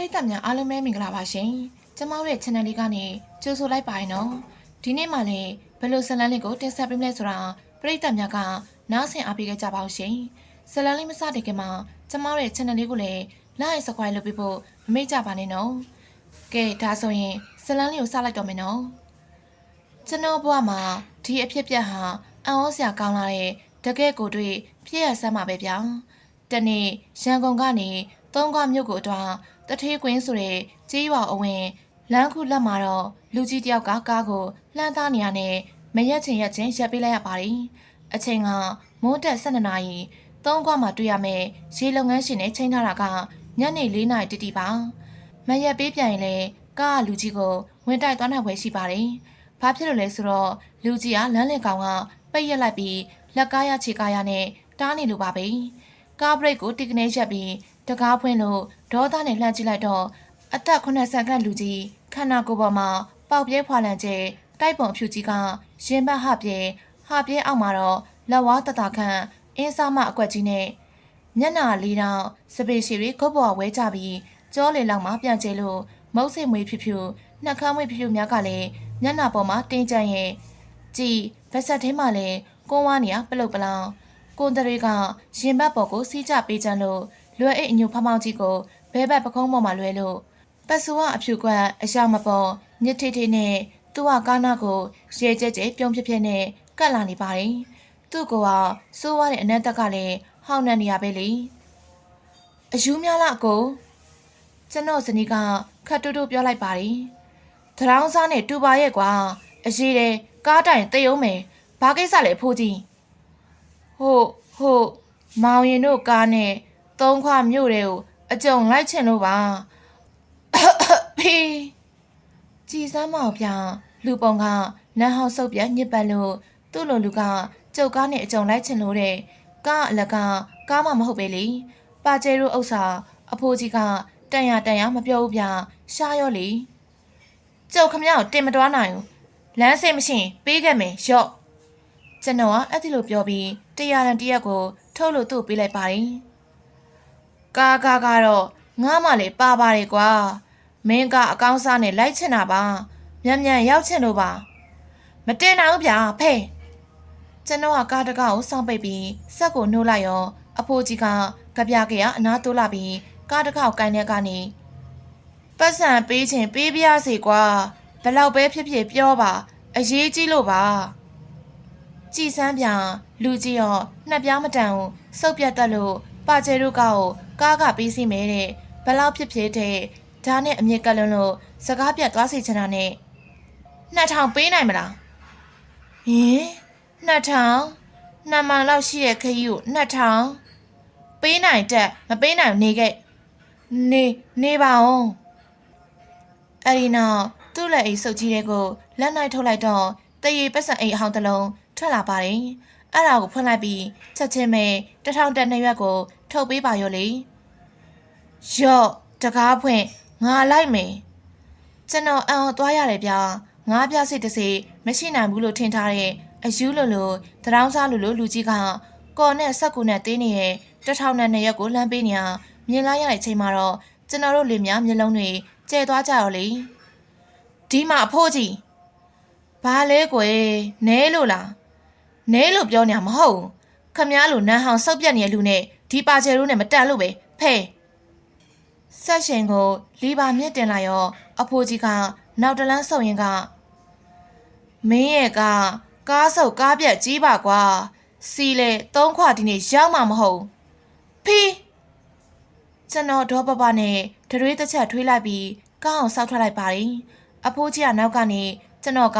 ရိသတ်များအားလုံးပဲမင်္ဂလာပါရှင်ကျမတို့ရဲ့ channel လေးကနေကြိုဆိုလိုက်ပါရင်နော်ဒီနေ့မှလည်းဘယ်လိုဇတ်လန်းလေးကိုတင်ဆက်ပေးမလဲဆိုတာပရိသတ်များကနားဆင်အားပေးကြပါဦးရှင်ဇတ်လန်းလေးမစတဲ့ခင်မှာကျမတို့ရဲ့ channel လေးကိုလည်း like subscribe လုပ်ပေးဖို့မမေ့ကြပါနဲ့နော်ကဲဒါဆိုရင်ဇတ်လန်းလေးကိုစလိုက်တော့မယ်နော်ကျွန်တော်ဘဝမှာဒီအဖြစ်ပြက်ဟာအံ့ဩစရာကောင်းလာတဲ့တကယ့်ကိုတွေ့ဖြစ်ရစမ်းပါပဲဗျာတနေ့ရန်ကုန်ကနေသုံးခွမြို့ကိုအတွာ တထေးကွင်းဆိုတဲ့ကြေးရွာအဝင်လမ်းခုလက်မှာတော့လူကြီးတယောက်ကကားကိုလှမ်းသားနေရနဲ့မရက်ချင်ရက်ချင်းရပ်ပေးလိုက်ရပါတယ်အချိန်ကမိုးတက်12နာရီသုံးခွမှာတွေ့ရမယ်ရေလုပ်ငန်းရှင်နဲ့ချိန်ထားတာကညနေ4နာရီတိတိပါမရက်ပေးပြန်ရင်လေကားကလူကြီးကိုဝင်တိုက်သွားနိုင်ွယ်ရှိပါတယ်ဘာဖြစ်လို့လဲဆိုတော့လူကြီးကလမ်းလင်ကောင်ကပိတ်ရက်လိုက်ပြီးလက်ကားရခြေကားရနဲ့တားနေလိုပါပဲကားဘရိတ်ကိုတိကနေရက်ပြီး တကားဖွင့်လို့ဒေါသနဲ့လှမ်းကြည့်လိုက်တော့အသက်80ခန့်လူကြီးခန္ဓာကိုယ်ပေါ်မှာပေါက်ပြဲဖွာလန်ကျဲတိုက်ပုံအဖြူကြီးကရင်ဘတ်ဟပြဲဟပြဲအောက်မှာတော့လက်ဝါးတတခန့်အင်းစားမအကွက်ကြီးနဲ့မျက်နှာလေးတော့စပေရှီရီခုတ်ပေါ်ဝဲကြပြီးကြောလေလောက်မှပြန်ကျဲလို့မုတ်စိတ်မွေးဖြူဖြူနှက်ခမ်းမွေးဖြူဖြူများကလည်းမျက်နှာပေါ်မှာတင်းကျပ်ရဲ့ကြည်ဗက်ဆက်ထဲမှာလည်းကွန်ဝါးနေရပလုတ်ပလောင်ကွန်တရီကရင်ဘတ်ပေါ်ကိုစီးကြပေးချမ်းလို့ လွယ်အိတ်အညိုဖောင်းဖောင်းကြီးကိုဘဲဘက်ပကုံးပေါ်မှာလွဲလို့ပတ်စူကအဖြူကွက်အရာမပေါ်ညစ်ထေးထေးနဲ့သူ့ဟာကားနာကိုရေကျဲကျဲပြုံးပြပြနဲ့ကတ်လာနေပါတယ်သူ့ကိုကစိုးရတဲ့အနက်တက်ကလည်းဟောင်းနှံနေရပဲလေအယူများလားအကိုကျွန်တော်ဇနီးကခတ်တူတူပြောလိုက်ပါတယ်တရောင်းစားနဲ့တူပါရဲ့ကွာအရေးတယ်ကားတိုင်တေးအောင်မယ်ဘာကိစ္စလဲဖိုးကြီးဟုတ်ဟုတ်မောင်ရင်တို့ကားနဲ့ သုံးခွမြို့တွေကို အကြုံလိုက်ချင်လို့ပါဖေးကြည်စမ်းမောင်ပြလူပုံကနန်းဟောက်ဆုပ်ပြညစ်ပတ်လို့သူ့လိုလူကကျုပ်ကားနဲ့အကြုံလိုက်ချင်လို့တဲ့ကားအလကကားမှမဟုတ်ပဲလေပါကျဲတို့ဥစ္စာအဖိုးကြီးကတန်ရတန်ရမပြောဘူးဗျရှားရောလေကျုပ်ခမရကိုတင်မတွားနိုင်ဘူးလမ်းစိတ်မရှိရင်ပေးခဲ့မယ်ရော့ကျွန်တော်ကအဲ့ဒီလိုပြောပြီးတရားရန်တရက်ကိုထုတ်လို့သူ့ပေးလိုက်ပါတယ် ကားကားကတော့ငားမှလည်းပါပါတယ်ကွာမင်းကအကောင်းစားနဲ့လိုက်ချင်တာပါမြန်မြန်ရောက်ချင်လို့ပါမတင်နိုင်ဘူးဗျာဖဲကျွန်တော်ကကားတကားကိုစောင့်ပိတ်ပြီးစက်ကိုနှိုးလိုက်ရောအဖိုးကြီးကကြပြကြရအနားတိုးလာပြီးကားတကားကိုကိုင်းတဲ့ကနေပတ်စံပေးချင်ပေးပြရစီကွာဘယ်လောက်ပဲဖြစ်ဖြစ်ပြောပါအရေးကြီးလို့ပါကြည်စမ်းပြန်လူကြီးရောနှစ်ပြားမတန်ဘူးစုပ်ပြတ်တက်လို့ပါကျဲတို့က ကိုကားကပေးစီမဲတဲ့ဘယ်လောက်ဖြစ်ဖြစ်တဲ့ဒါနဲ့အမြင့်ကလွန်းလို့စကားပြတ်သွားစီချင်တာနဲ့2000ပေးနိုင်မလားဟင်2000နှစ်မောင်လောက်ရှိတဲ့ခရီးကို2000ပေးနိုင်တက်မပေးနိုင်ဘူးနေခဲ့နေနေပါအောင်အရီနောက်သူ့လက်အိတ်စုပ်ကြီးတဲ့ကိုလက်နိုင်ထုတ်လိုက်တော့တရေပက်ဆန်အိတ်အဟောင်းတစ်လုံးထွက်လာပါတယ်အဲ့ဒါကိုဖွင့်လိုက်ပြီးချက်ချင်းပဲတထောင်တက်နှစ်ရွက်ကို ထုတ်ပေးပါရောလေရော့တကားဖွင့်ငါလိုက်မယ်ကျွန်တော်အံ့ဩသွားရတယ်ဗျာငါးပြစိတ်တစ်စီမရှိနိုင်ဘူးလို့ထင်ထားတဲ့အယူလိုလိုတရောင်းစားလိုလိုလူကြီးကကော်နဲ့ဆက်ကူနဲ့တင်းနေတဲ့တထောင်နဲ့နှစ်ရက်ကိုလှမ်းပေးနေရမြင်လိုက်ရတဲ့အချိန်မှာတော့ကျွန်တော်တို့လင်များမျက်လုံးတွေကျဲသွားကြရောလေဒီမှာအဖိုးကြီးဘာလဲကွယ်နဲလို့လားနဲလို့ပြောနေမှာမဟုတ်ဘူးခမည်းလိုနန်းဟောင်စောက်ပြက်နေတဲ့လူနဲ့ ဒီပါချယ်တို့နဲ့မတန်လို့ပဲဖဲဆက်ရှင်ကိုလီပါမြင့်တင်လာရောအဖိုးကြီးကနောက်တလန်းဆုံရင်ကမင်းရဲ့ကကားဆုပ်ကားပြက်ကြီးပါကွာစီလေသုံးခွဒီနေ့ရောက်မှာမဟုတ်ဖီးကျွန်တော်ဒေါပပနဲ့ဒရွေးတစ်ချက်ထွေးလိုက်ပြီးကားအောင်ဆောက်ထွက်လိုက်ပါတယ်အဖိုးကြီးကနောက်ကနေကျွန်တော်က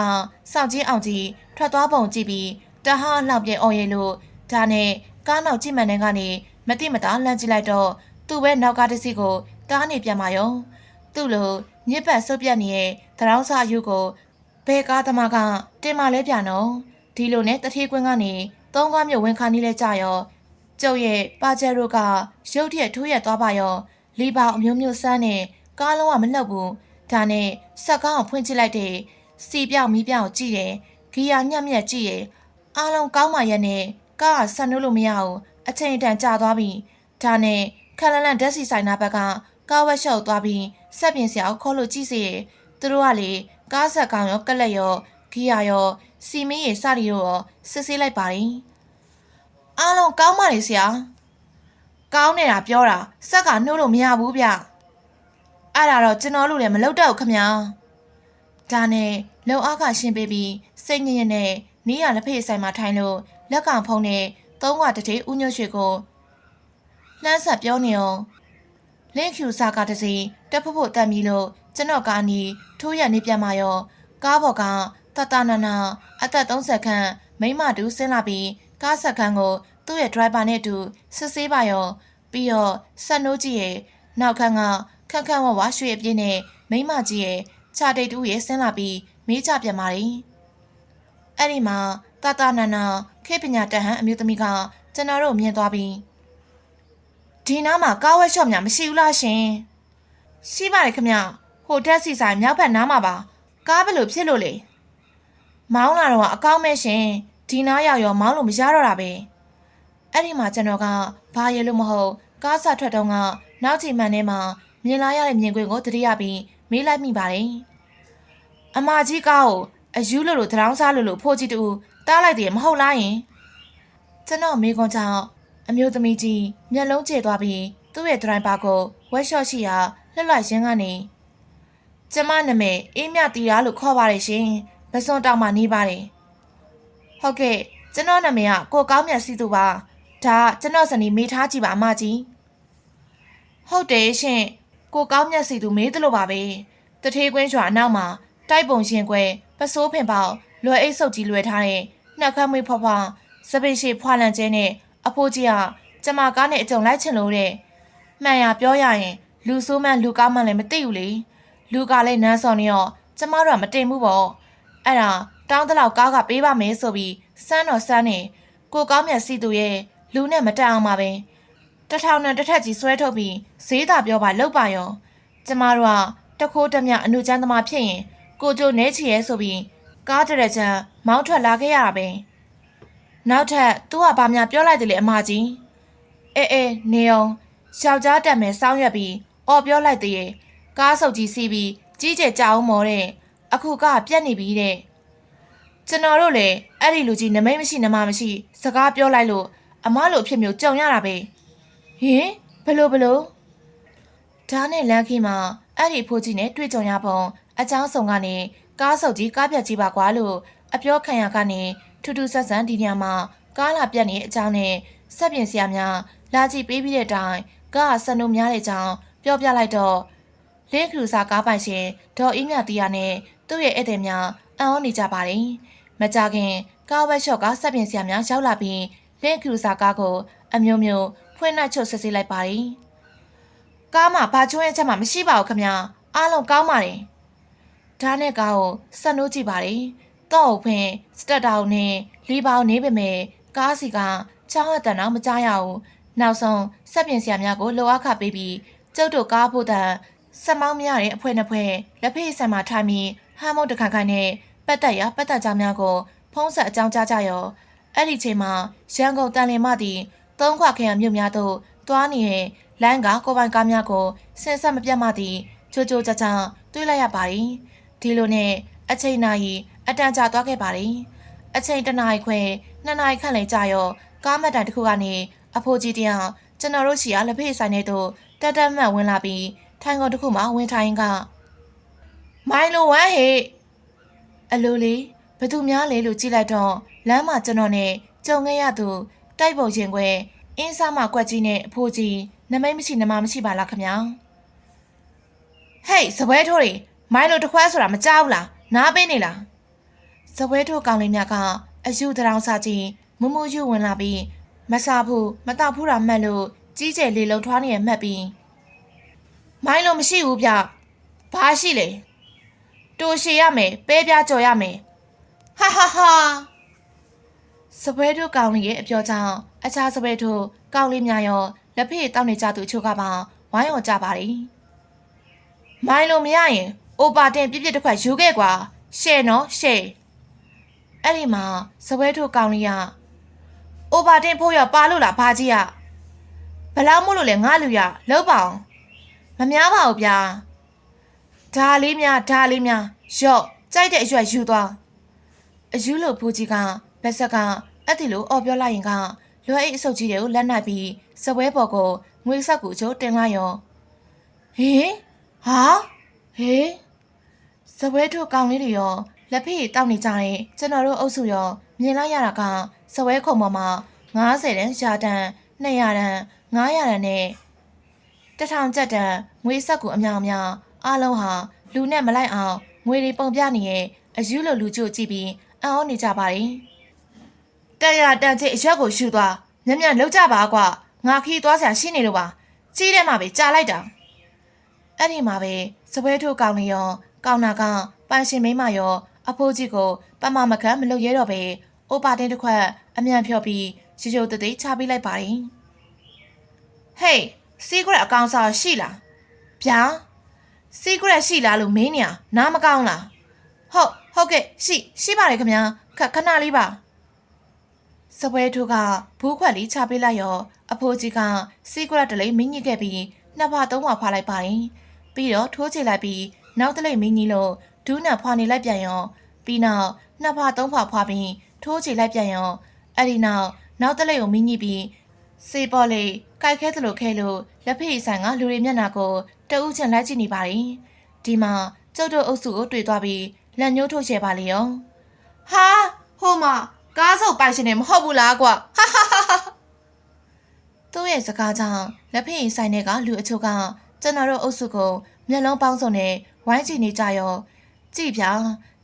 စောင့်ကြည့်အောင်ကြည့်ထွက်သွားပုံကြည့်ပြီးတဟအလှပြဲအော်ရဲလို့ဒါနဲ့ကားနောက်ကြည့်မှန်တဲ့ကနေ မတိမတာလှမ်းကြည့်လိုက်တော့သူ့ပဲနောက်ကတစ်စီကိုတားနေပြန်ပါရောသူ့လိုညစ်ပတ်ဆုပ်ပြတ်နေတဲ့သရောင်းစာယူကိုဘဲကားသမားကတင်မလဲပြန်တော့ဒီလိုနဲ့တထေးကွင်းကနေသုံးကားမြို့ဝင်ခါနေလဲကြရောကျုပ်ရဲ့ပါကျဲတို့ကရုတ်တရက်ထိုးရက်သွားပါရောလီပါအမျိုးမျိုးစမ်းနဲ့ကားလုံးကမလှုပ်ဘူးဒါနဲ့စက်ကောင်းကိုဖွင့်ကြည့်လိုက်တယ်စီပြောင်မီးပြောင်ကြည့်တယ်ဂီယာညက်မြက်ကြည့်တယ်အားလုံးကောင်းမှရက်နဲ့ကားကဆန်နိုးလို့မရဘူး အချိန်တန်ကြာသွားပြီဒါနဲ့ခက်လန်လန်ဓာတ်စီဆိုင်နာဘက်ကကားဝက်ရှော့သွားပြီးဆက်ပြင်စရာကိုခေါ်လို့ကြည့်စီသူတို့ကလေကားဆက်ကောင်ရောကက်လက်ရောဂီယာရောစီမင်းရေစရီရောစစ်ဆေးလိုက်ပါတယ်အားလုံးကောင်းပါလေဆရာကောင်းနေတာပြောတာဆက်ကနှိုးလို့မရဘူးဗျအဲ့ဒါတော့ကျွန်တော်တို့လည်းမလုပ်တော့ဘူးခမညာဒါနဲ့လုံအားကရှင်းပေးပြီးစိတ်ညစ်ညစ်နဲ့နီးရလက်ဖေးဆိုင်မှာထိုင်လို့လက်ကောင်ဖုံးနဲ့ သုံးကတတိဦးညွှတ်ရွှေကိုလှမ်းဆက်ပြောနေအောင်လင်းဖြူစာကတစီတက်ဖို့ဖို့တက်မီလို့ကျွန်တော်ကအနီထိုးရနေပြန်มาရောကားပေါ်ကတတနာနာအသက်30ခန့်မိမတူဆင်းလာပြီးကားဆက်ခန်းကို သူ့ရဲ့ driver နဲ့အတူစစ်ဆေးပါရောပြီးတော့ဆက်နိုးကြီးရဲ့နောက်ခန်းကခက်ခန့်ဝဝရွှေအပြင်းနဲ့မိမကြီးရဲ့ခြာတိတ်တူရဲ့ဆင်းလာပြီးမေးကြပြန်ပါတယ်အဲ့ဒီမှာတတနာနာ ခေပညာတဟန်အမျိုးသမီးကကျွန်တော်တို့မြင်သွားပြီးဒီနားမှာကားဝက်ရှော့များမရှိဘူးလားရှင်ရှိပါတယ်ခမဟိုတက်စီဆိုင်မြောက်ဘက်နားမှာပါကားဘယ်လိုဖြစ်လို့လဲမောင်းလာတော့အကောင်းမဲ့ရှင်ဒီနားရောက်ရောမောင်းလို့မရတော့တာပဲအဲ့ဒီမှာကျွန်တော်ကဘာရဲလို့မဟုတ်ကားဆထွက်တော့ကနောက်ချိန်မှန်ထဲမှာမြင်လာရတဲ့မြင်ကွင်းကိုတတိယပြီးမေးလိုက်မိပါတယ်အမကြီးကားကိုအယူလို့လို့တရောင်းစားလို့လို့ဖိုးကြီးတူ တားလိုက်တယ်မဟုတ်လားယင်ကျွန်တော်မိကွန်ကြောင့်အမျိုးသမီးကြီးမျက်လုံးကျသွားပြီးသူ့ရဲ့ဒရိုင်ဘာကိုဝက်ရှော့ရှိရာလှလှရင်းကနေကျမနာမည်အေးမြတီရာလို့ခေါ်ပါတယ်ရှင်။ပစွန်တောင်မှနေပါတယ်။ဟုတ်ကဲ့ကျွန်တော်နာမည်ကကိုကောင်းမြတ်စီသူပါ။ဒါကျွန်တော်ဇနီးမေးထားကြည့်ပါအမကြီး။ဟုတ်တယ်ရှင်။ကိုကောင်းမြတ်စီသူမေးသလိုပါပဲ။တထေးကွင်းရွာအနောက်မှာတိုက်ပုံရှင်ကွယ်ပစိုးဖင်ပေါလွယ်အိတ်ဆုပ်ကြီးလွယ်ထားတဲ့ နှက်ခမ်းမွေးဖွားဖွားစပိရှိဖွာလန်ကျဲနဲ့အဖိုးကြီးကကျမကားနဲ့အကြုံလိုက်ချင်လို့တဲ့။မှန်ရပြောရရင် လူဆိုးမှန်လူကားမှန်လည်းမသိဘူးလေ။လူကလည်းနန်းစော်နေရောကျမတို့ကမတင်ဘူးပေါ့အဲ့ဒါတောင်းတလောက်ကားကပေးပါမယ်ဆိုပြီးစမ်းတော်စမ်းနေကိုကောင်းမြတ်စီသူရဲ့လူနဲ့မတက်အောင်ပါပဲတထောင်နဲ့တစ်ထက်ကြီးဆွဲထုတ်ပြီးဈေးသာပြောပါလောက်ပါရောကျမတို့ကတခိုးတမြအနုချမ်းသမားဖြစ်ရင်ကိုကျိုနဲချီရဲဆိုပြီး ကားတရချမ်းမောင်းထွက်လာခဲ့ရတာပဲနောက်ထပ်သူကဘာများပြောလိုက်တယ်လေအမကြီးအေးအေးနေအောင်ယောက်ျားတက်မယ်စောင်းရွက်ပြီးအော်ပြောလိုက်သေးရဲ့ကားဆုပ်ကြီးစီးပြီးကြီးကျယ်ကြအောင်မော်တဲ့အခုကပြက်နေပြီတဲ့ကျွန်တော်တို့လည်းအဲ့ဒီလူကြီးနမိတ်မရှိနမမရှိစကားပြောလိုက်လို့အမလိုအဖြစ်မျိုးကြုံရတာပဲဟင်ဘလို့ဘလို့ဒါနဲ့လမ်းခီမှာအဲ့ဒီဖိုးကြီးနဲ့တွေ့ကြုံရပုံအချောင်းဆောင်ကနေ ကားဆုပ်ကြီးကားပြက်ကြီးပါကွာလို့အပြောခံရကနေထူးထူးဆန်းဆန်းဒီညမှာကားလာပြက်နေတဲ့အကြောင်းနဲ့ဆက်ပြင်ဆရာများလာကြည့်ပေးပြီးတဲ့အတိုင်းကားကဆန်တို့များတဲ့အကြောင်းပြောပြလိုက်တော့လင်းခရူစာကားပိုင်ရှင်ဒေါ်အေးမြတီယာနဲ့သူ့ရဲ့ဧည့်သည်များအံ့ဩနေကြပါတယ်။မကြခင်ကားဝက်ရှော့ကဆက်ပြင်ဆရာများရောက်လာပြီးလင်းခရူစာကားကိုအမျိုးမျိုးဖွင့်နှက်ချုပ်စစ်ဆေးလိုက်ပါတယ်။ကားမှာဘာချုံးရဲ့ချက်မှမရှိပါဘူးခင်ဗျာ။အားလုံးကောင်းပါတယ်။ ဒါနဲ့ကားကိုဆက်နိုးကြည့်ပါတယ်။တော့ဖွင့်စတက်တာကိုနဲ့လီပါကိုနေပေမဲ့ကားစီကချောင်းအတန်တော့မကြရဘူး။နောက်ဆုံးဆက်ပြင်ဆရာများကိုလိုအပ်ခပေးပြီးကျုပ်တို့ကားဖို့တန်ဆက်မောင်းမရတဲ့အဖွဲနှစ်ဖွဲလက်ဖေးဆံမှာထားပြီးဟမ်းမုတ်တခါခါနဲ့ပတ်သက်ရပတ်သက်ကြောင်းများကိုဖုံးဆက်အကြောင်းကြားကြရောအဲ့ဒီချိန်မှာရန်ကုန်တန်လင်မသည်သုံးခွခရံမြို့များသို့တွားနေတဲ့လိုင်းကကိုပိုင်ကားများကိုဆင်းဆက်မပြတ်မှသည်ချိုချိုကြကြတွေးလိုက်ရပါတယ် ဒီလိုနဲ့အချိန်နာရီအတန်ကြာသွားခဲ့ပါတယ်အချိန်တနာရီခွဲနှစ်နာရီခန့်လည်းကြာရောကားမတ်တိုင်တစ်ခုကနေအဖိုးကြီးတယောက်ကျွန်တော်တို့ရှီကလက်ဖေးဆိုင်ထဲသို့တက်တက်မှတ်ဝင်လာပြီးထိုင်ကုန်တစ်ခုမှဝင်ထိုင်ကမိုင်းလိုဝမ်းဟေ့အလိုလေးဘသူများလဲလို့ကြည့်လိုက်တော့လမ်းမှာကျွန်တော်နဲ့ကြုံခဲ့ရသူတိုက်ပုံရင်ခွဲအင်းစားမကွက်ကြီးနဲ့အဖိုးကြီးနမိတ်မရှိနမမရှိပါလားခမညာဟေးစပွဲထိုးတွေ မိုင်းလိုတခွဲဆိုတာမကြောက်လားနားပေးနေလားစပွဲထိုးကောင်လေးများကအယူတရောင်စားကြီးမမူယူဝင်လာပြီးမစားဘူးမတောက်ဘူးတာမှတ်လို့ကြီးကျယ်လေးလုံးထွားနေရမှတ်ပြီးမိုင်းလို့မရှိဘူးဗျဘာရှိလဲတူရှည်ရမယ်ပဲပြားကြော်ရမယ်ဟာဟာဟာစပွဲတို့ကောင်းလေးရဲ့အပြောကြောင့်အခြားစပွဲတို့ကောင်းလေးများရောလက်ဖေးတောင်းနေကြသူအချို့ကပါဝိုင်းော်ကြပါတယ်မိုင်းလို့မရရင် အိုပါတင်ပြစ်ပြစ်တစ်ခွက်ယူခဲ့ကွာရှယ်နော်ရှယ်အဲ့ဒီမှာစပွဲတို့ကောင်းလေးကအိုပါတင်ဖို့ရပါလို့လားဘာကြီးอ่ะဘလောက်မို့လို့လဲငါလူရလောက်ပါအောင်မများပါဘူးဗျာဒါလေးများဒါလေးများရော့ကြိုက်တဲ့အရွက်ယူသွားအယူလို့ဖိုးကြီးကဘက်ဆက်ကအက်တီလိုအော်ပြောလိုက်ရင်ကလွယ်အိတ်အဆုပ်ကြီးတွေကိုလက်နိုင်ပြီးစပွဲပေါ်ကိုငွေဆက်ကူချိုးတင်လိုက်ရောဟေးဟာဟေး စပွဲထုတ်ကောင်လေးတွေရောလက်ဖေးတောက်နေကြတယ်ကျွန်တော်တို့အုပ်စုရောမြင်လိုက်ရတာကစပွဲခုံပေါ်မှာ90တန်းရှာတန်း200တန်း900တန်းနဲ့တထောင်ကျပ်တန်းငွေဆက်ကူအများအများအားလုံးဟာလူနဲ့မလိုက်အောင်ငွေတွေပုံပြနေရဲ့အယူလိုလူချို့ကြည့်ပြီးအံ့ဩနေကြပါတယ်တက်ရတန်ချစ်အရွက်ကိုရှူသွားမြက်မြက်လောက်ကြပါကွာငါခီးသွားစရာရှိနေလို့ပါကြီးတဲ့မှာပဲကြာလိုက်တာအဲ့ဒီမှာပဲစပွဲထုတ်ကောင်နေရော ကောင်းနာကပန်းရှင်မိမရော အဖိုးကြီးကိုပမမခန့်မလုပ်ရဲတော့ပဲအိုပါတင်းတစ်ခွက်အမြန်ဖြော်ပြီးရှိရှိုတသိချပေးလိုက်ပါတယ်ဟေးစီးကရက်အကောင်စားရှိလားဗျာစီးကရက်ရှိလားလို့မင်းနေရနားမကောင်းလားဟုတ်ဟုတ်ကဲ့ရှိရှိပါတယ်ခင်ဗျာခခဏလေးပါစပွဲထုကဘူးခွက်လေးချပေးလိုက်ရောအဖိုးကြီးကစီးကရက်တလေးမင်းညစ်ခဲ့ပြီးနှစ်ဖာသုံးဖာဖွာလိုက်ပါတယ်ပြီးတော့ထိုးချလိုက်ပြီး နောက်တလေးမင်းကြီးလို့ဒူးနဲ့ဖွာနေလိုက်ပြန်ရောပြီးနောက်နှစ်ဖာသုံးဖာဖွာပြီးထိုးချလိုက်ပြန်ရောအဲ့ဒီနောက်နောက်တလေးကိုမင်းညစ်ပြီးစေပေါ်လေးကြိုက်ခဲသလိုခဲလို့လက်ဖေးဆိုင်ကလူတွေမျက်နှာကိုတအုပ်ချင်လိုက်ကြည့်နေပါတယ်ဒီမှာကျုပ်တို့အုပ်စုကိုတွေ့သွားပြီးလက်ညှိုးထုတ်ချေပါလေရောဟာဟိုမှာကားစုပ်ပိုင်ရှင်နေမဟုတ်ဘူးလားကွာဟာဟာဟာဟာသူ့ရဲ့စကားကြောင့်လက်ဖေးဆိုင်တွေကလူအချို့ကကျွန်တော်တို့အုပ်စုကို မျက်လုံးပေါင်းစုံနဲ့ဝိုင်းကြည့်နေကြရောကြည့်ပြ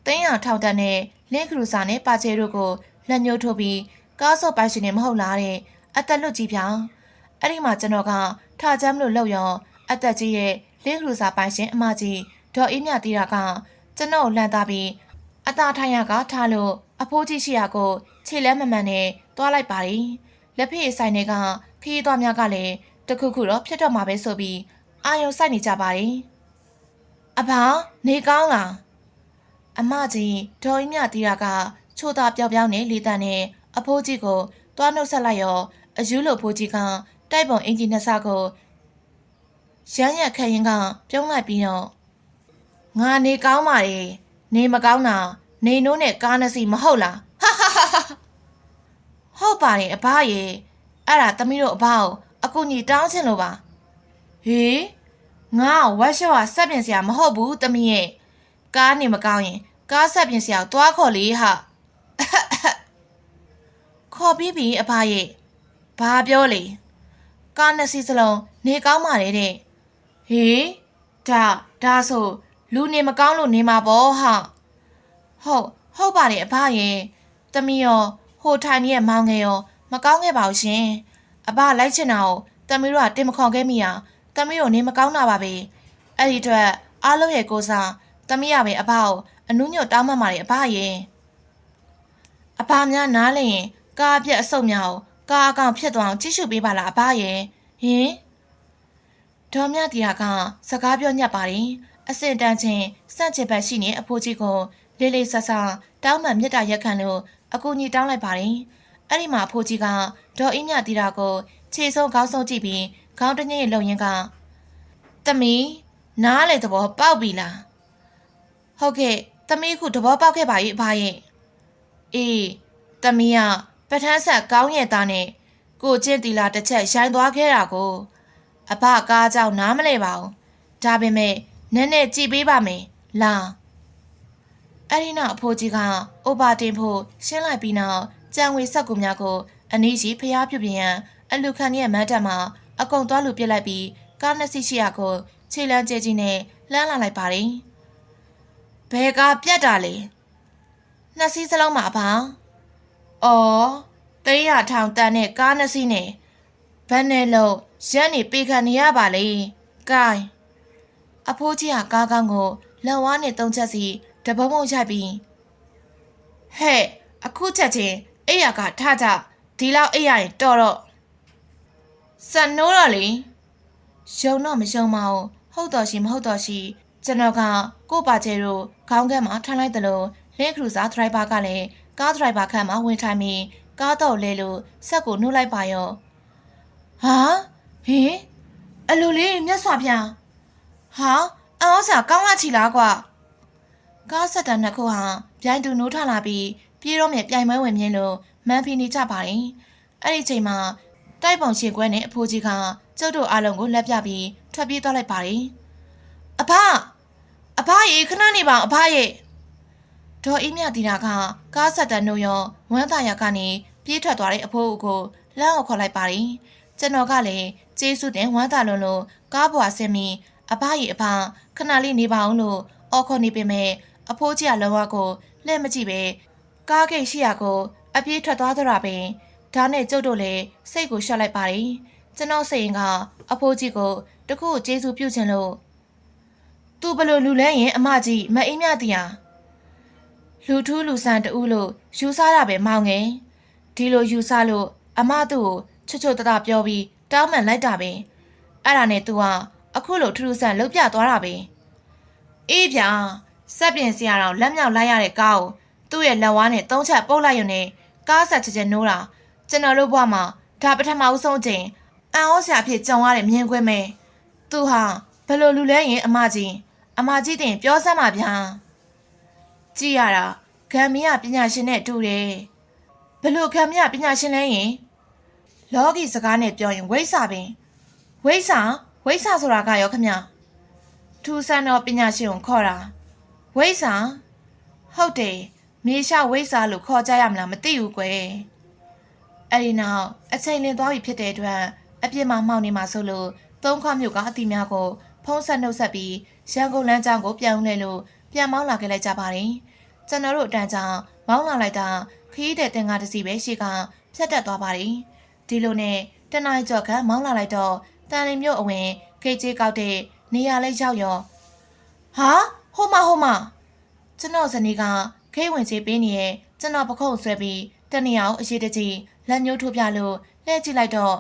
တင်းရထောက်တက်နဲ့လင်းခရူစာနဲ့ပါချေတို့ကိုလက်ညှိုးထိုးပြီးကားစုပ်ပိုင်ရှင်နေမဟုတ်လားတဲ့အသက်လွတ်ကြီးပြအဲ့ဒီမှာကျွန်တော်ကထကြမ်းလို့လောက်ရောအသက်ကြီးရဲ့လင်းခရူစာပိုင်ရှင်အမကြီးဒေါ်အေးမြတီးတာကကျွန်တော်လှန်သားပြီးအသာထိုင်ရကထားလို့အဖိုးကြီးရှိရာကိုခြေလဲမမှန်နဲ့တွားလိုက်ပါလိလက်ဖေးဆိုင်တွေကခရီးသွားများကလည်းတခုခုတော့ဖြစ်တော့မှာပဲဆိုပြီးအာယုံစိုက်နေကြပါတယ် အဖေနေကောင်းလားအမကြီးဒေါ်အေးမြတီးတာကချိုးသားပျောက်ပြောင်းနဲ့လေတန်နဲ့အဖိုးကြီးကိုတွားနှုတ်ဆက်လိုက်ရောအယူလိုဖိုးကြီးကတိုက်ပုံအင်ဂျင်နှစ်ဆကိုရမ်းရက်ခရင်ကပြုံးလိုက်ပြီးတော့ငါနေကောင်းပါလေနေမကောင်းတာနေနိုးနဲ့ကားနှစ်စီးမဟုတ်လားဟာဟာဟာဟာဟုတ်ပါတယ်အဘရေအဲ့ဒါသမီးတို့အဘကိုအကူညီတောင်းချင်လို့ပါဟေး ငါဝက်ရှော့ကဆက်ပြင်စရာမဟုတ်ဘူးသမီးရဲ့ကားနေမကောင်းရင်ကားဆက်ပြင်စရာကိုတွားခေါ်လေဟာခေါ်ပြီးပြီအဘရဲ့ဘာပြောလေကားနှစ်စီးစလုံးနေကောင်းပါလေတဲ့ဟေးဒါဒါဆိုလူနေမကောင်းလို့နေမှာပေါ့ဟာဟုတ်ဟုတ်ပါတယ်အဖရဲ့တမီးရောဟိုထိုင်ရဲ့မောင်ငယ်ရောမကောင်းခဲ့ပါဘူးရှင်အဖလိုက်ချင်တာကိုတမီးတို့ကတင်မခေါ်ခဲ့မိရ တမီးတို့နေမကောင်းတာပါပဲအဲ့ဒီအတွက်အားလုံးရဲ့ကိုစားတမီးရပဲအဖကိုအနုညွတ်တောင်းမှတ်ပါတယ်အဖရဲ့အဖများနားလည်ရင်ကားပြက်အဆုတ်များကိုကားအကောင်ဖြစ်သွားအောင်ကြည့်ရှုပေးပါလားအဖရဲ့ဟင်ဒေါ်မြတီယာကစကားပြောညက်ပါတယ်အစင်တန်းချင်းစန့်ချစ်ဘက်ရှိနေအဖိုးကြီးကိုလေးလေးဆဆတောင်းမှန်မြတ်တာရက်ခံလို့အကူကြီးတောင်းလိုက်ပါတယ်အဲ့ဒီမှာအဖိုးကြီးကဒေါ်အင်းမြတီတာကိုခြေဆုံးခေါင်းဆုံးကြည့်ပြီး ခေါင်းတညိလုံရင်းကတမီနားလေသဘောပေါက်ပြီလားဟုတ်ကဲ့တမီခုသဘောပေါက်ခဲ့ပါရဲ့အဖရဲ့အေးတမီကပထန်းဆက်ကောင်းရဲ့သားနဲ့ကိုချင်းတီလာတစ်ချက်ရိုင်းသွားခဲ့တာကို အဖကားကြောင့်နားမလဲပါဘူးဒါပေမဲ့နည်းနည်းကြည်ပေးပါမယ်လာအဲ့ဒီနောက်အဖိုးကြီးကအိုဘာတင်ဖို့ရှင်းလိုက်ပြီးနောက်ကြံဝေဆက်ကူများကိုအနီးရှိဖျားပြုပြင်ရန်အလူခန်ရဲ့မန်းတက်မှာ အကုံသွားလူပြစ်လိုက်ပြီးကားနှစ်စီးရှိရာကိုခြေလမ်းကျဲကြီးနဲ့လှမ်းလာလိုက်ပါတယ်ဘယ်ကားပြတ်တာလဲနှစ်စီးစလုံးမှာပါအော်တိရထောင်တန်းနဲ့ကားနှစ်စီးနဲ့ဘယ်နဲ့လို့ရက်နေပေခံနေရပါလေ။ကိုင်းအဖိုးကြီးကကားကောင်းကိုလက်ဝါးနဲ့သုံးချက်စီတပုံးပုံရိုက်ပြီးဟဲ့အခုချက်ချင်းအိယာကထကြဒီလောက်အိယာရင်တော်တော့ စံနိုးတော့လေယုံတော့မယုံမအောင်ဟုတ်တော်ရှိမဟုတ်တော်ရှိကျွန်တော်ကကို့ပါကျဲတို့ခေါင်းကမ်းမှာထမ်းလိုက်တယ်လို့လင်းခရူစာဒရိုက်ဘာကလည်းကားဒရိုက်ဘာခန့်မှာဝင်ထိုင်ပြီးကားတော့လဲလို့ဆက်ကိုနှုတ်လိုက်ပါရောဟာဟင်အလိုလေးမျက်စွာပြဟာအော်စာကောင်းလာချီလားကွာကားဆက်တန်နှစ်ခုဟာပြိုင်တူနိုးထလာပြီးပြေးတော့မြပြိုင်ပွဲဝင်မြင်လို့မန်ဖီနေကြပါတယ်အဲ့ဒီချိန်မှာ တိုက်ပုံရှင်ကွဲနဲ့အဖိုးကြီးကကျုပ်တို့အားလုံးကိုလက်ပြပြီးထွက်ပြေးသွားလိုက်ပါတယ်အဖအဖရေခဏနေပါအဖရေဒေါ်အေးမြတီတာကကားဆက်တန်တို့ရောဝမ်းသာရကနေပြေးထွက်သွားတဲ့အဖိုးကိုလမ်းကိုခေါ်လိုက်ပါတယ်ကျွန်တော်ကလည်းကျေးဇူးတင်ဝမ်းသာလွန်လို့ကားပေါ်ဆင်းပြီးအဖရေအဖခဏလေးနေပါအောင်လို့အော်ခေါ်နေပေမဲ့အဖိုးကြီးကလုံးဝကိုလက်မကြည့်ပဲကားဂိတ်ရှိရာကိုအပြေးထွက်သွားတော့တာပင် ဒါနဲ့ကျုပ်တို့လည်းစိတ်ကိုရှော့လိုက်ပါတယ်ကျွန်တော်စိတ်ရင်ကအဖိုးကြီးကိုတခုကျေးဇူးပြုချင်လို့သူဘလို့လူလဲရင်အမကြီးမအိမ်မြတီးဟာလူထူးလူဆန်တူလို့ယူဆရပဲမောင်ငယ်ဒီလိုယူဆလို့အမသူ့ကိုချွတ်ချွတ်တတပြောပြီးတောင်းမှန်လိုက်တာပဲအဲ့ဒါနဲ့ तू ကအခုလိုထူးထူးဆန်လှုပ်ပြသွားတာပဲအေးဗျာစက်ပြင်စရာတော့လက်မြောက်လိုက်ရတဲ့ကားကိုသူ့ရဲ့လက်ဝါးနဲ့သုံးချက်ပုတ်လိုက်ရုံနဲ့ကားဆက်ချက်ချက်နိုးတာ ကျွန်တော်တို့ဘဝမှာဒါပထမဦးဆုံးချိန်အန်ဩဆရာဖြစ်ကြုံရတဲ့မြင်ကွင်းပဲသူဟာဘယ်လိုလူလဲရင်အမကြီးအမကြီးတင်ပြောစမ်းပါဗျာကြည့်ရတာဂမ်မီယာပညာရှင်နဲ့တူတယ်ဘယ်လိုဂမ်မီယာပညာရှင်လဲရင်လောကီစကားနဲ့ပြောရင်ဝိဆာပင်ဝိဆာဝိဆာဆိုတာကရောခမထူးဆန်းသောပညာရှင်ကိုခေါ်တာဝိဆာဟုတ်တယ်မြေရှာဝိဆာလို့ခေါ်ကြရမလားမသိဘူးကွယ် အဲ့ဒီနောက်အချိန်လင်းသွားပြီဖြစ်တဲ့အတွက်အပြစ်မှမှောက်နေမှာဆိုလို့သုံးခွမြို့ကအတီများကိုဖုံးဆက်နှုတ်ဆက်ပြီးရန်ကုန်လမ်းကြောင်းကိုပြောင်းလဲလို့ပြန်မောင်းလာခဲ့လိုက်ကြပါတယ်ကျွန်တော်တို့အတန်းကြောင့်မောင်းလာလိုက်တာခရီးတဲ့တင်ကားတစ်စီးပဲရှိကဖြတ်တက်သွားပါတယ်ဒီလိုနဲ့တနင်္လာကြော်ကမောင်းလာလိုက်တော့တန်လင်မြို့အဝင်ဂိတ်ကြီးကောက်တဲ့နေရာလေးရောက်ရောဟာဟိုမဟိုမကျွန်တော်ဇနီးကခိတ်ဝင်ချေပေးနေရဲ့ကျွန်တော်ပခုံးဆွဲပြီးတနေအောင်အရေးတကြီး လက်ညှိုးထိုးပြလို့လှည့်ကြည့်လိုက်တော့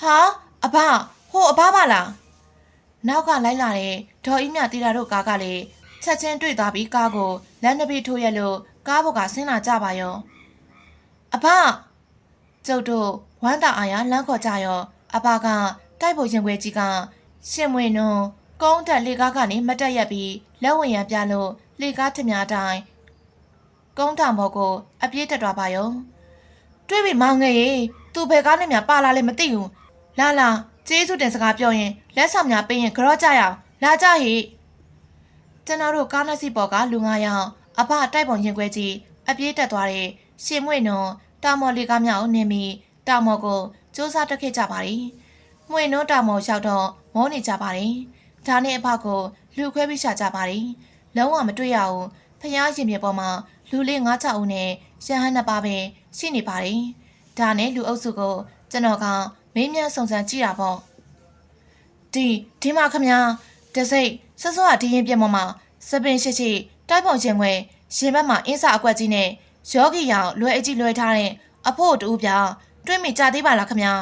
ဟာအဘဟိုအဘပါလားနောက်ကလိုက်လာတဲ့ဒေါ်အီးမြတီတာတို့ကားကလည်းချက်ချင်းတွေ့သွားပြီးကားကိုလက်နှစ်ပိထိုးရလို့ကားဘောကဆင်းလာကြပါရောအဘကျုပ်တို့ဝမ်းတာအာရလမ်းခေါ်ကြရောအဘကတိုက်ဖို့ရင်ခွဲကြီးကရှင်မွေနုံကုန်းတက်လေကားကနေမတက်ရက်ပြီးလက်ဝင်ရန်ပြလို့လေကားထများတိုင်းကုန်းတောင်ဘောကိုအပြေးတက်သွားပါရော တွေးပြီးမောင်ငယ်ရေသူဘယ်ကားနဲ့များပါလာလဲမသိဘူးလာလာကျေးဇူးတင်စကားပြောရင်လက်ဆောင်များပေးရင်ကြော့ကြရအောင်လာကြဟိကျွန်တော်တို့ကားနက်စီပေါ်ကလူငါယောက်အဖတိုက်ပုံရင်ခွဲကြီးအပြေးတက်သွားတဲ့ရှင်မွေနုံတာမော်လေကားများကိုနင်းပြီးတာမော်ကိုစူးစမ်းတက်ခဲ့ကြပါသည်မွေနုံတာမော်ရောက်တော့မောနေကြပါတယ်ဒါနဲ့အဖကိုလူခွဲပြီးရှာကြပါတယ်လုံးဝမတွေ့ရဘူးဖျားရင်မြေပေါ်မှာလူလေး9 6ဦးနဲ့ရဟန်းနှစ်ပါးပဲရှိနေပါတယ်ဒါနဲ့လူအုပ်စုကိုကျွန်တော်ကမေးမြန်းစုံစမ်းကြည့်တာပေါ့ဒီဒီမှာခမညာတစိတ်ဆွဆွကဒီရင်ပြက်မမှာစပင်ရှိရှိတိုက်ပုံချင်းခွဲရင်ဘက်မှာအင်းစာအကွက်ကြီးနဲ့ယောဂီရောင်လွယ်အကြီးလွယ်ထားတဲ့အဖို့တူပြတွေးမိကြသေးပါလားခမညာ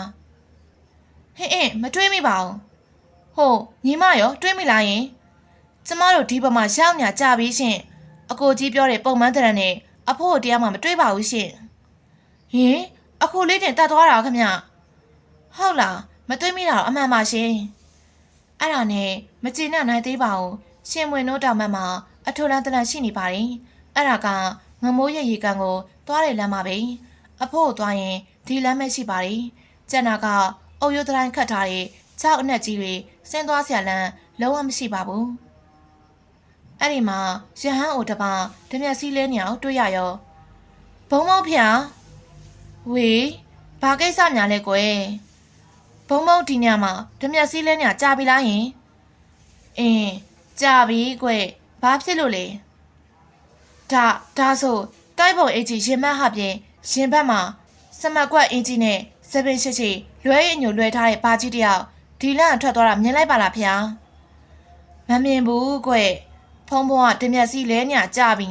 ဟင်းအင်းမတွေးမိပါဘူးဟုတ်ညီမရောတွေးမိလားယင်ကျမတို့ဒီဘက်မှာရောက်ညာကြပြီးရှင်အကိုကြီးပြောတဲ့ပုံမှန်တရံနဲ့အဖို့တရားမှမတွေးပါဘူးရှင် ဟင်အခုလေးတင်တတ်သွားတာခမညာဟုတ်လားမတွေးမိတာတော့အမှန်ပါရှင်အဲ့ဒါနဲ့မကျေနပ်နိုင်သေးပါဘူးရှင်မွေနိုးတောင်မတ်မှာအထူလန်တလန်ရှိနေပါတယ်အဲ့ဒါကငမိုးရဲ့ရေကန်ကိုသွားတဲ့လမ်းမှာပဲအဖို့သွားရင်ဒီလမ်းမဲ့ရှိပါတယ်ကျန်တာကအုတ်ရိုးတိုင်းခတ်ထားတဲ့ခြောက်အနက်ကြီးတွေဆင်းသွားဆရာလမ်းလုံးဝမရှိပါဘူးအဲ့ဒီမှာရဟန်းအိုတပါဓမြက်စည်းလဲညောင်တွေ့ရရောဘုံမောက်ဖျား ဝေဘာကိစ္စများလဲကွယ်ဘုံမောက်ဒီညမှာဓမြက်စည်းလဲညကြာပြီလားယင်အင်းကြာပြီကွယ်ဘာဖြစ်လို့လဲဒါဒါဆိုတိုက်ပုံအကြီးရင်မတ်ဟာပြင်ရင်ဘက်မှာစမကွက်အင်ကြီးနဲ့စပင်းရှိရှိလွဲရင်ညိုလွဲထားတဲ့ဘာကြီးတယောက်ဒီလန့်ထွက်သွားတာမြင်လိုက်ပါလားဖျားမမြင်ဘူးကွဖုံးဖုံးကတမျက်စီလဲညာကြပြီ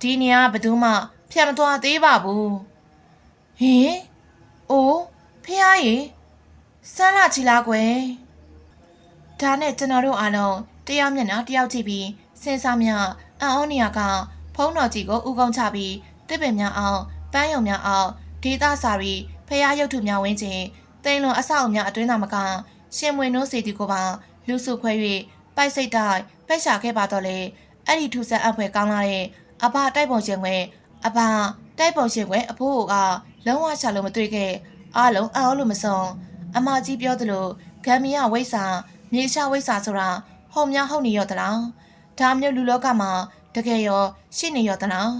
ဒီနေရာဘယ်သူမှဖြတ်မသွားသေးပါဘူး ဟင်အိုးဖះရေစမ်းလာချီလားကွယ်ဒါနဲ့ကျွန်တော်တို့အားလုံးတယောက်မျက်နှာတယောက်ကြည့်ပြီးစင်စားမြအန်အောနီယာကဖုံးတော်ကြီးကိုဥကုံချပြီးတစ်ပင်များအောင်ပန်းယုံများအောင်ဒေတာစာရီဖះရုပ်ထုများဝင်းချင်းတိန်လွန်အဆောက်အများအတွင်းသားမကရှင်မွေနိုးစီတီကိုပါလူစုခွဲ၍ပိုက်စိတ်တိုင်းဖက်ရှာခဲ့ပါတော့လေအဲ့ဒီထူဆန်းအဖွဲကောင်းလာတဲ့အဘတိုက်ပုံရှင်ခွဲအဘ တိုက်ပုံရှင်ခွဲအဖိုးကလုံးဝရှာလို့မတွေ့ခဲ့အားလုံးအော်လို့မစုံအမကြီးပြောသလိုဂမ်မီယာဝိဆာမြေရှာဝိဆာဆိုတာဟုံများဟုတ်နေရောသလားဒါမျိုးလူလောကမှာတကယ်ရောရှိနေရောသလား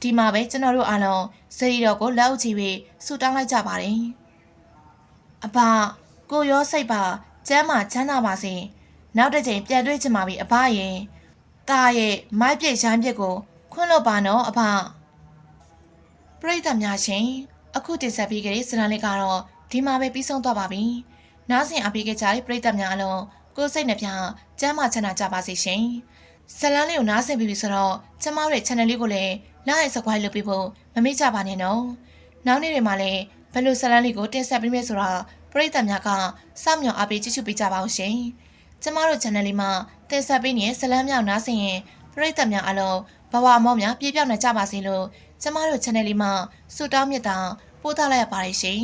ဒီမှာပဲကျွန်တော်တို့အားလုံးစေရီတော်ကိုလက်အုပ်ချပြီးဆူတောင်းလိုက်ကြပါတယ်အဘကိုရောစိတ်ပါကျမ်းမာချမ်းသာပါစေနောက်တစ်ချိန်ပြန်တွေ့ချင်ပါပြီအဘရင်တာရဲ့မိုက်ပြည့်ရိုင်းပြည့်ကိုခွန့်လို့ပါနော်အဘ ပရိသတ်များရှင်အခုတင်ဆက်ပေးကြတဲ့စရန်လေးကတော့ဒီမှာပဲပြီးဆုံးသွားပါပြီနားဆင်အားပေးကြတဲ့ပရိသတ်များအလုံးကိုယ်စိတ်နှပြကျမ်းမာချမ်းသာကြပါစေရှင်ဇလန်းလေးကိုနားဆင်ပြီးပြီဆိုတော့ကျမတို့ရဲ့ channel လေးကိုလည်း like subscribe လုပ်ပေးဖို့မမေ့ကြပါနဲ့နော်နောက်နေ့တွေမှာလည်းဘယ်လိုဇလန်းလေးကိုတင်ဆက်ပေးမယ်ဆိုတာပရိသတ်များကစောင့်မျှော်အားပေးကြည့်ရှုပေးကြပါအောင်ရှင်ကျမတို့ channel လေးမှာတင်ဆက်ပေးနေတဲ့ဇလန်းမြောက်နားဆင်ရင်ပရိသတ်များအလုံးဘဝအမောင်းများပြည့်ပြောင်းနေကြပါစေလို့ ကျမတို့ channel လေးမှာဆုတောင်းမြတ်တာပို့သလိုက်ရပါတယ်ရှင်